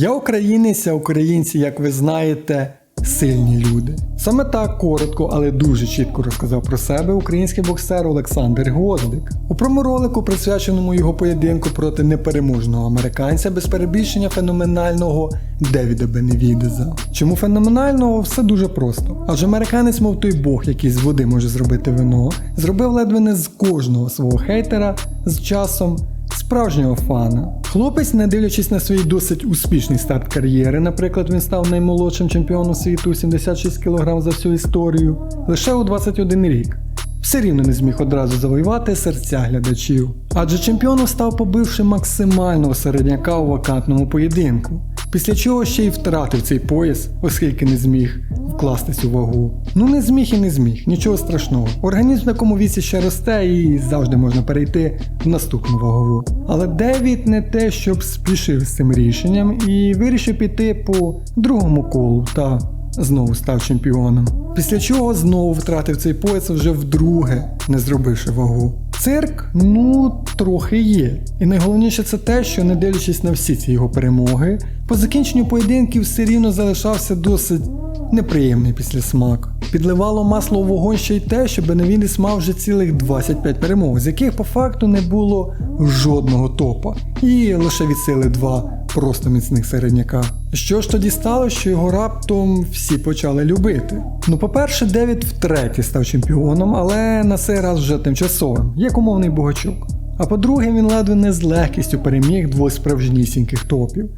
Я українець, а українці, як ви знаєте, сильні люди. Саме так коротко, але дуже чітко розказав про себе український боксер Олександр Гвоздик. У проморолику, присвяченому його поєдинку проти непереможного американця без перебільшення феноменального Девіда Беневідеза. Чому феноменального? Все дуже просто. Адже американець, мов той бог, який з води може зробити вино, зробив ледве не з кожного свого хейтера з часом справжнього фана. Хлопець, не дивлячись на свій досить успішний старт кар'єри, наприклад, він став наймолодшим чемпіоном світу 76 кг за всю історію, лише у 21 рік. Все рівно не зміг одразу завоювати серця глядачів. Адже чемпіоном став побивши максимального середняка у вакантному поєдинку, після чого ще й втратив цей пояс, оскільки не зміг вкластись у вагу. Ну не зміг і не зміг, нічого страшного. Організм в такому віці ще росте і завжди можна перейти в наступну вагову. Але Девід не те, щоб спішив з цим рішенням і вирішив піти по другому колу та знову став чемпіоном. Після чого знову втратив цей пояс вже вдруге, не зробивши вагу. Цирк, ну, трохи є. І найголовніше це те, що не дивлячись на всі ці його перемоги, по закінченню поєдинків все рівно залишався досить неприємний після смак. Підливало масло у вогонь ще й те, що Беневідес мав вже цілих 25 перемог, з яких по факту не було жодного топа, і лише від сили два просто міцних середняка. Що ж тоді стало, що його раптом всі почали любити? Ну, по-перше, Девід втретє став чемпіоном, але на цей раз вже тимчасовим, як умовний богачок. А по-друге, він ледве не з легкістю переміг двох справжнісіньких топів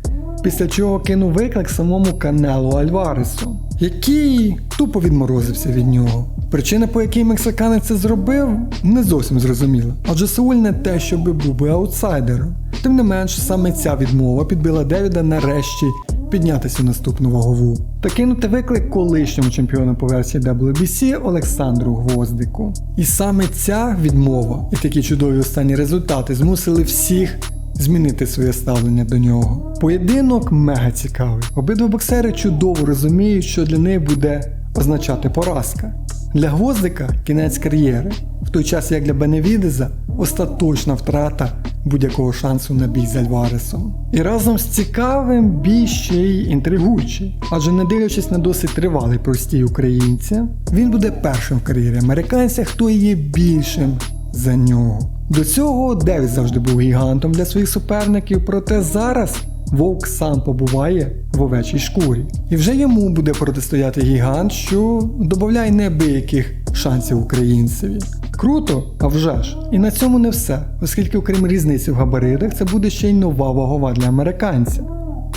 після чого кинув виклик самому Канелу Альваресу, який тупо відморозився від нього. Причина, по якій мексиканець це зробив, не зовсім зрозуміла, адже Сеуль не те, щоб був би аутсайдером. Тим не менш, саме ця відмова підбила Девіда нарешті піднятися наступну вагову та кинути виклик колишньому чемпіону по версії WBC Олександру Гвоздику. І саме ця відмова і такі чудові останні результати змусили всіх змінити своє ставлення до нього. Поєдинок мега цікавий. Обидва боксери чудово розуміють, що для них буде означати поразка. Для Гвоздика кінець кар'єри, в той час як для Беневідеза остаточна втрата будь-якого шансу на бій з Альваресом. І разом з цікавим бій ще й інтригуючий, адже не дивлячись на досить тривалий простій українця, він буде першим в кар'єрі американця, хто є більшим за нього. До цього Девід завжди був гігантом для своїх суперників, проте зараз Вовк сам побуває в овечій шкурі. І вже йому буде протистояти гігант, що додає неабияких шансів українцеві. Круто, а вже ж. І на цьому не все, оскільки, окрім різниці в габаритах, це буде ще й нова вагова для американця.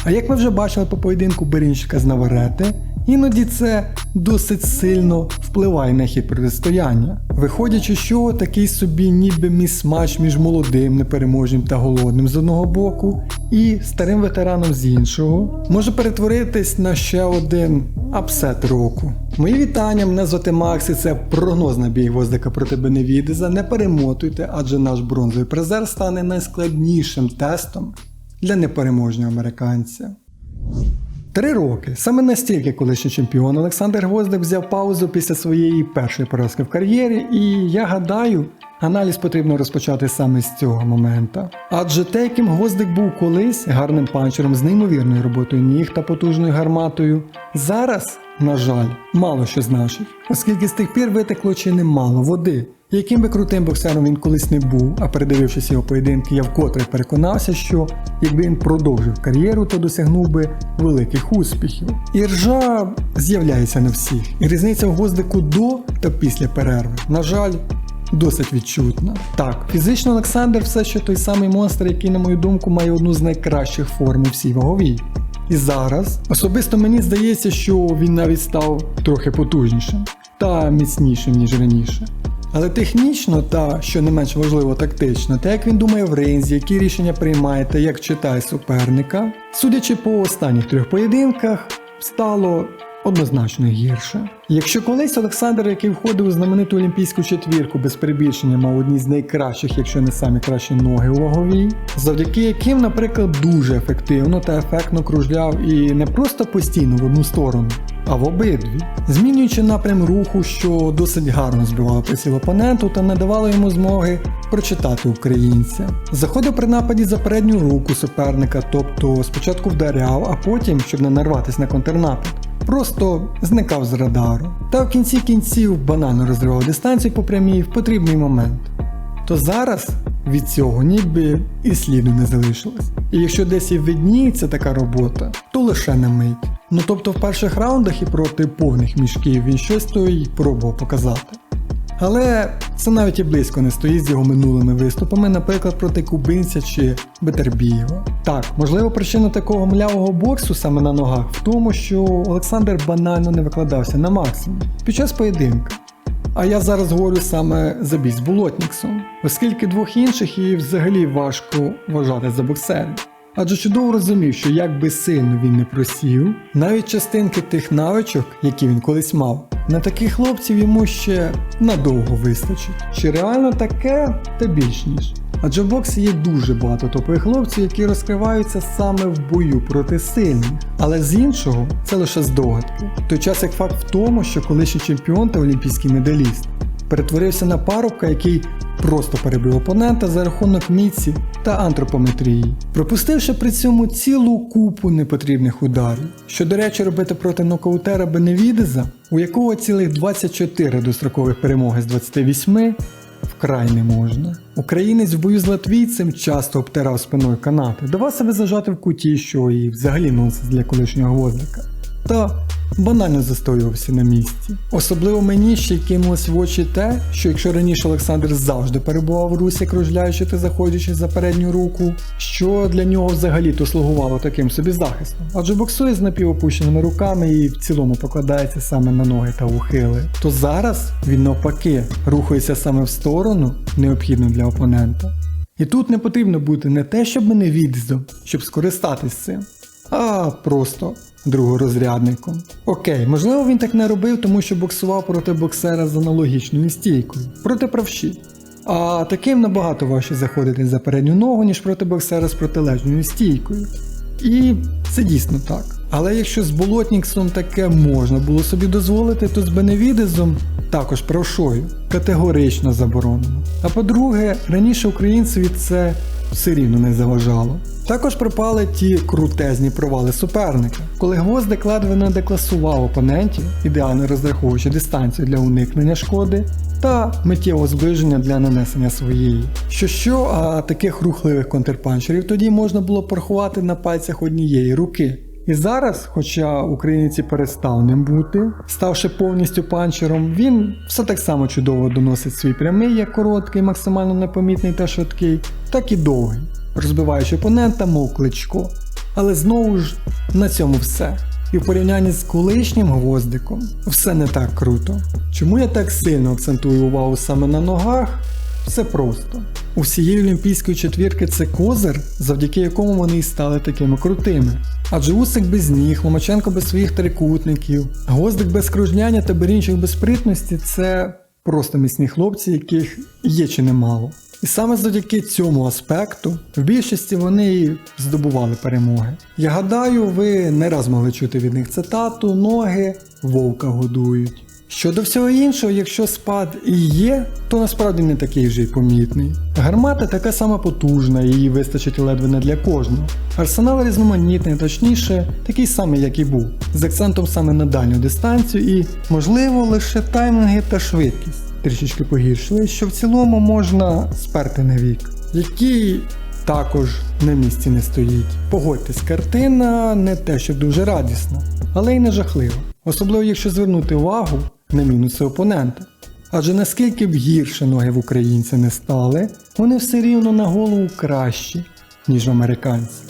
А як ми вже бачили по поєдинку Берінщика з Наварети, Іноді це досить сильно впливає на хід протистояння. Виходячи, що такий собі ніби міс-матч між молодим, непереможним та голодним з одного боку, і старим ветераном з іншого, може перетворитись на ще один апсет року. Мої вітання, мене звати Макс і це прогноз на бій гвоздика проти Беневідеза. Не перемотуйте, адже наш бронзовий призер стане найскладнішим тестом для непереможного американця. Три роки. Саме настільки колишній чемпіон Олександр Гвоздик взяв паузу після своєї першої поразки в кар'єрі, і я гадаю, аналіз потрібно розпочати саме з цього моменту. Адже те, яким Гвоздик був колись гарним панчером з неймовірною роботою ніг та потужною гарматою, зараз, на жаль, мало що значить, оскільки з тих пір витекло чи немало води. Яким би крутим боксером він колись не був, а передивившись його поєдинки, я вкотре переконався, що якби він продовжив кар'єру, то досягнув би великих успіхів. І ржа з'являється на всіх. І різниця в гвоздику до та після перерви. На жаль, досить відчутна. Так, фізично Олександр все ще той самий монстр, який, на мою думку, має одну з найкращих форм у всій ваговій. І зараз особисто мені здається, що він навіть став трохи потужнішим та міцнішим, ніж раніше. Але технічно та, що не менш важливо, тактично, те, як він думає в рейнзі, які рішення приймає та як читає суперника, судячи по останніх трьох поєдинках, стало однозначно гірше. Якщо колись Олександр, який входив у знамениту олімпійську четвірку без перебільшення, мав одні з найкращих, якщо не самі кращі ноги у ваговій, завдяки яким, наприклад, дуже ефективно та ефектно кружляв і не просто постійно в одну сторону, а в обидві, змінюючи напрям руху, що досить гарно збивало приціл опоненту та не давало йому змоги прочитати українця. Заходив при нападі за передню руку суперника, тобто спочатку вдаряв, а потім, щоб не нарватися на контрнапад, просто зникав з радару. Та в кінці кінців банально розривав дистанцію по прямій в потрібний момент. То зараз від цього ніби і сліду не залишилось. І якщо десь і видніється така робота, то лише на мить. Ну тобто в перших раундах і проти повних мішків він щось то й пробував показати. Але це навіть і близько не стоїть з його минулими виступами, наприклад, проти Кубинця чи Бетербієва. Так, можливо, причина такого млявого боксу саме на ногах в тому, що Олександр банально не викладався на максимум під час поєдинка. А я зараз говорю саме за бій з Болотніксом, оскільки двох інших її взагалі важко вважати за боксерів. Адже чудово розумів, що як би сильно він не просів, навіть частинки тих навичок, які він колись мав, на таких хлопців йому ще надовго вистачить. Чи реально таке, та більш ніж. Адже в боксі є дуже багато топових хлопців, які розкриваються саме в бою проти сильних. Але з іншого це лише здогадки. Той час як факт в тому, що колишній чемпіон та олімпійський медаліст перетворився на парубка, який просто перебив опонента за рахунок міці та антропометрії, пропустивши при цьому цілу купу непотрібних ударів. Що, до речі, робити проти нокаутера Беневідеза, у якого цілих 24 дострокових перемоги з 28 вкрай не можна. Українець в бою з латвійцем часто обтирав спиною канати, давав себе зажати в куті, що і взагалі нонсенс для колишнього гвоздика. Та банально застоювався на місці. Особливо мені ще кинулось в очі те, що якщо раніше Олександр завжди перебував в русі, кружляючи та заходячи за передню руку, що для нього взагалі то слугувало таким собі захистом, адже боксує з напівопущеними руками і в цілому покладається саме на ноги та ухили, то зараз він навпаки рухається саме в сторону, необхідну для опонента. І тут не потрібно бути не те, щоб мене відіздом, щоб скористатись цим, а просто другорозрядником. Окей, можливо, він так не робив, тому що боксував проти боксера з аналогічною стійкою, проти правші. А таким набагато важче заходити за передню ногу, ніж проти боксера з протилежною стійкою. І це дійсно так. Але якщо з Болотніксом таке можна було собі дозволити, то з Беневідезом, також правшою, категорично заборонено. А по-друге, раніше українцеві це все рівно не заважало. Також пропали ті крутезні провали суперника, коли гвоздик ледве не декласував опонентів, ідеально розраховуючи дистанцію для уникнення шкоди та миттєвого зближення для нанесення своєї. Що що, а таких рухливих контрпанчерів тоді можна було порахувати на пальцях однієї руки. І зараз, хоча українець і перестав ним бути, ставши повністю панчером, він все так само чудово доносить свій прямий, як короткий, максимально непомітний та швидкий, так і довгий, розбиваючи опонента, мов кличко. Але знову ж на цьому все. І в порівнянні з колишнім гвоздиком все не так круто. Чому я так сильно акцентую увагу саме на ногах? Все просто. У всієї олімпійської четвірки це козир, завдяки якому вони і стали такими крутими. Адже Усик без ніг, Ломаченко без своїх трикутників, Гвоздик без кружняння та Берінчик без спритності це просто міцні хлопці, яких є чи немало. І саме завдяки цьому аспекту в більшості вони і здобували перемоги. Я гадаю, ви не раз могли чути від них цитату ноги вовка годують. Щодо всього іншого, якщо спад і є, то насправді не такий вже й помітний. Гармата така сама потужна, її вистачить ледве не для кожного. Арсенал різноманітний, точніше, такий самий, як і був, з акцентом саме на дальню дистанцію і, можливо, лише таймінги та швидкість трішечки погіршили, що в цілому можна сперти на вік, який також на місці не стоїть. Погодьтесь, картина не те, що дуже радісна, але й не жахлива. Особливо, якщо звернути увагу на мінуси опонента. Адже наскільки б гірше ноги в українця не стали, вони все рівно на голову кращі, ніж в американців.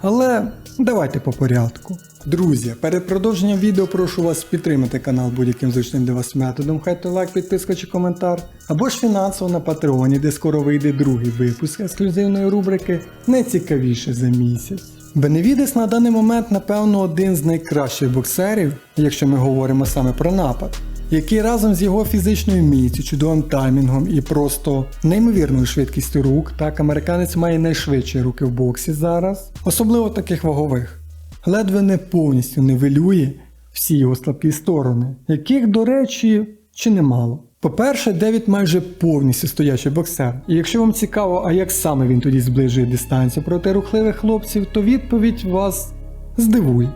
Але давайте по порядку. Друзі, перед продовженням відео прошу вас підтримати канал будь-яким зручним для вас методом, хай то лайк, підписка чи коментар, або ж фінансово на Патреоні, де скоро вийде другий випуск ексклюзивної рубрики Найцікавіше за місяць. Беневідес на даний момент, напевно, один з найкращих боксерів, якщо ми говоримо саме про напад, який разом з його фізичною міцю, чудовим таймінгом і просто неймовірною швидкістю рук, так американець має найшвидші руки в боксі зараз, особливо таких вагових, ледве не повністю нивелює всі його слабкі сторони, яких, до речі, чи немало. По-перше, Девід майже повністю стоячий боксер. І якщо вам цікаво, а як саме він тоді зближує дистанцію проти рухливих хлопців, то відповідь вас здивує.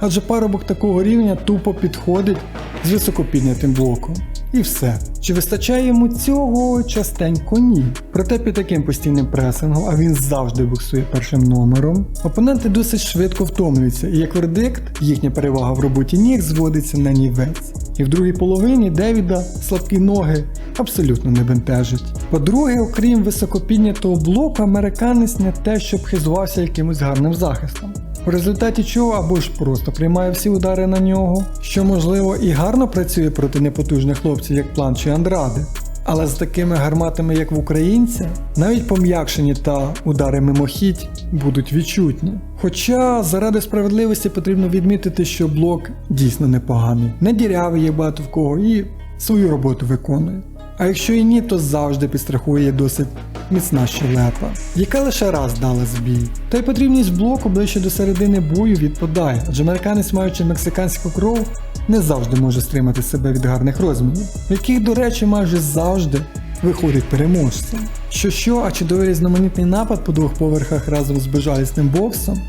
Адже парубок такого рівня тупо підходить з високопіднятим блоком. І все. Чи вистачає йому цього частенько ні. Проте під таким постійним пресингом, а він завжди буксує першим номером, опоненти досить швидко втомлюються, і як вердикт, їхня перевага в роботі ніг зводиться на нівець. І в другій половині Девіда слабкі ноги абсолютно не бентежить. По-друге, окрім високопіднятого блоку, американець не те, щоб хизувався якимось гарним захистом. В результаті чого або ж просто приймає всі удари на нього, що можливо і гарно працює проти непотужних хлопців, як план чи Андради. Але з такими гарматами, як в українця, навіть пом'якшені та удари мимохідь будуть відчутні. Хоча заради справедливості потрібно відмітити, що блок дійсно непоганий, не дірявий є багато в кого і свою роботу виконує. А якщо і ні, то завжди підстрахує досить міцна щелепа, яка лише раз дала збій. Та й потрібність блоку ближче до середини бою відпадає, адже американець, маючи мексиканську кров, не завжди може стримати себе від гарних розмірів, в яких, до речі, майже завжди виходить переможцем. Що що, а чудовий різноманітний напад по двох поверхах разом з безжалісним боксом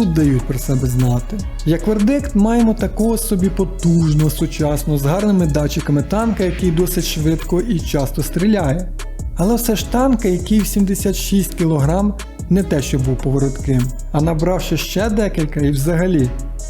тут дають про себе знати. Як вердикт, маємо такого собі потужного, сучасного, з гарними датчиками танка, який досить швидко і часто стріляє. Але все ж танка, який в 76 кг не те, що був поворотким, а набравши ще декілька і взагалі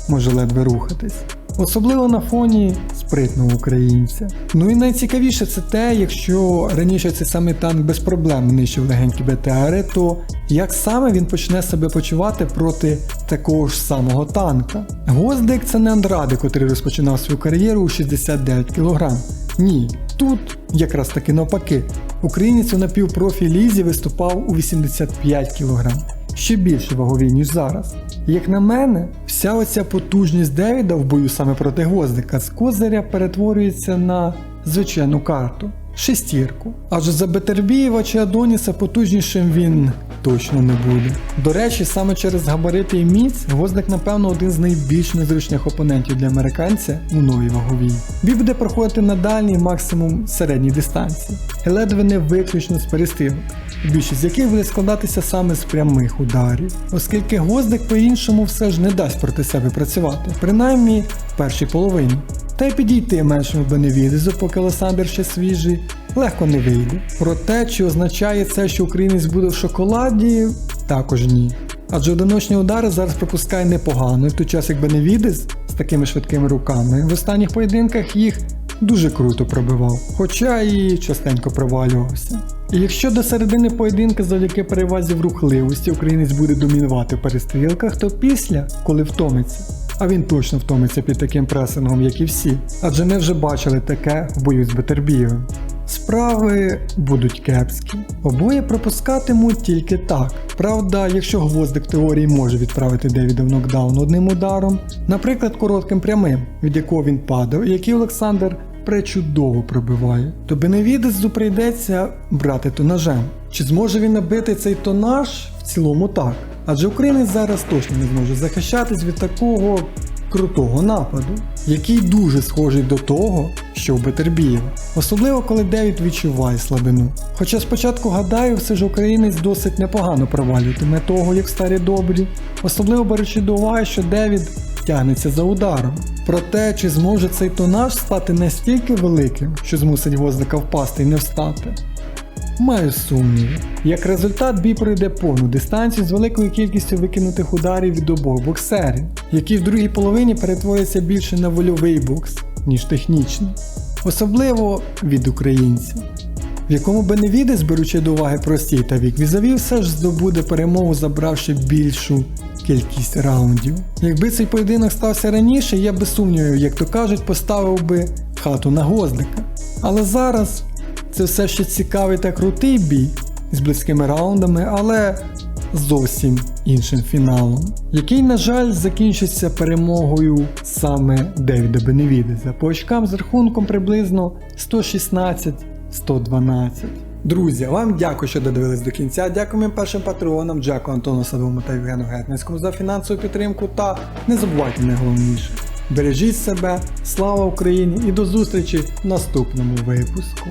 може ледве рухатись. Особливо на фоні спритного українця. Ну і найцікавіше це те, якщо раніше цей самий танк без проблем нищив легенькі БТРи, то як саме він почне себе почувати проти такого ж самого танка? Гвоздик це не Андради, котрий розпочинав свою кар'єру у 69 кг. Ні, тут якраз таки навпаки. Українець у напівпрофі лізі виступав у 85 кг. Ще більш вагові, ніж зараз. Як на мене, вся оця потужність Девіда в бою саме проти гвоздика з козиря перетворюється на звичайну карту шестірку. Адже за Бетербієва чи Адоніса потужнішим він точно не буде. До речі, саме через габарити і міць гвоздик, напевно, один з найбільш незручних опонентів для американця у новій ваговій. Бій буде проходити на дальній максимум середній дистанції, і ледве не виключно з перестрілок більшість з яких буде складатися саме з прямих ударів, оскільки гвоздик по-іншому все ж не дасть проти себе працювати, принаймні в першій половині. Та й підійти меншому Беневідезу, поки Олександр ще свіжий, легко не вийде. Проте, чи означає це, що українець буде в шоколаді, також ні. Адже одиночні удари зараз пропускає непогано, в той час як Беневідес з такими швидкими руками в останніх поєдинках їх дуже круто пробивав, хоча і частенько провалювався. І якщо до середини поєдинка завдяки перевазі в рухливості українець буде домінувати в перестрілках, то після, коли втомиться, а він точно втомиться під таким пресингом, як і всі, адже ми вже бачили таке в бою з Бетербієвим. Справи будуть кепські. Обоє пропускатимуть тільки так. Правда, якщо гвоздик теорії може відправити Девіда в нокдаун одним ударом, наприклад, коротким прямим, від якого він падав, і який Олександр пречудово пробиває, то Беневідесу прийдеться брати то ножем. Чи зможе він набити цей тонаж? В цілому так. Адже українець зараз точно не зможе захищатись від такого крутого нападу, який дуже схожий до того, що в Бетербієва. Особливо коли Девід відчуває слабину. Хоча спочатку гадаю, все ж українець досить непогано провалюватиме того, як старі добрі, особливо беручи до уваги, що Девід тягнеться за ударом. Проте, чи зможе цей тонаж стати настільки великим, що змусить возника впасти і не встати? Маю сумніви. Як результат, бій пройде повну дистанцію з великою кількістю викинутих ударів від обох боксерів, які в другій половині перетворяться більше на вольовий бокс, ніж технічний. Особливо від українців, в якому Беневідес, беручи до уваги простій та вік візавів, все ж здобуде перемогу, забравши більшу кількість раундів. Якби цей поєдинок стався раніше, я без сумнівів, як то кажуть, поставив би хату на гвоздика. Але зараз це все ще цікавий та крутий бій з близькими раундами, але зовсім іншим фіналом, який, на жаль, закінчиться перемогою саме Девіда Беневідеса по очкам з рахунком приблизно 116-112. Друзі, вам дякую, що додивились до кінця. Дякую першим патреонам, дякую Антону Садовому та Євгену Гетницькому за фінансову підтримку. Та не забувайте найголовніше. Бережіть себе, слава Україні і до зустрічі в наступному випуску.